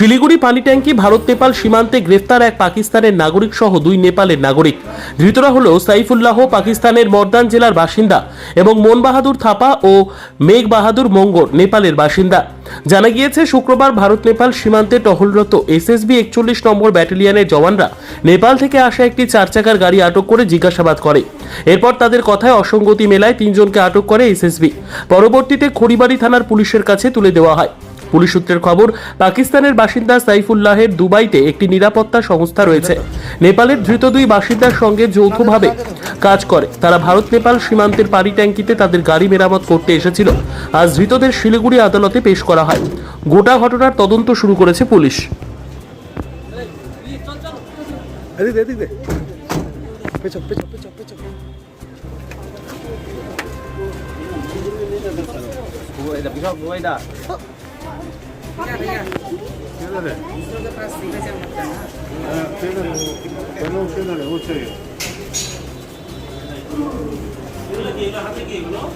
শিলিগুড়ি পানি ট্যাঙ্কি ভারত, নেপাল সীমান্তে গ্রেফতার এক পাকিস্তানের নাগরিক সহ দুই নেপালের নাগরিক। ধৃতরা হল সাইফুল্লাহ, পাকিস্তানের মর্দান জেলার বাসিন্দা, এবং মন বাহাদুর থাপা ও মেঘ বাহাদুর মঙ্গর, নেপালের বাসিন্দা। জানা গিয়েছে, শুক্রবার ভারত, নেপাল সীমান্তে টহলরত এসএসবি একচল্লিশ নম্বর ব্যাটালিয়নের জওয়ানরা নেপাল থেকে আসা একটি চার চাকার গাড়ি আটক করে জিজ্ঞাসাবাদ করে। এরপর তাদের কথায় অসঙ্গতি মেলায় তিনজনকে আটক করে এসএসবি। পরবর্তীতে খড়িবাড়ি থানার পুলিশের কাছে তুলে দেওয়া হয়। পুলিশ সূত্রের খবর পাকিস্তানের বাসিন্দা সাইফুল্লাহের দুবাইতে একটি নিরাপত্তা সংস্থা রয়েছে। নেপালের ধৃত দুই বাসিন্দার সঙ্গে যৌথভাবে কাজ করে। তারা ভারত নেপাল সীমান্তের পানি ট্যাঙ্কিতে তাদের গাড়ি মেরামত করতে এসেছিল। আজ ধৃতদের শিলিগুড়ি আদালতে পেশ করা হয়। গোটা ঘটনার তদন্ত শুরু করেছে পুলিশ। क्या भैया दूसरों के पास सीधे चल सकता है 채널에 5초예요. 이거 하는 게 이거?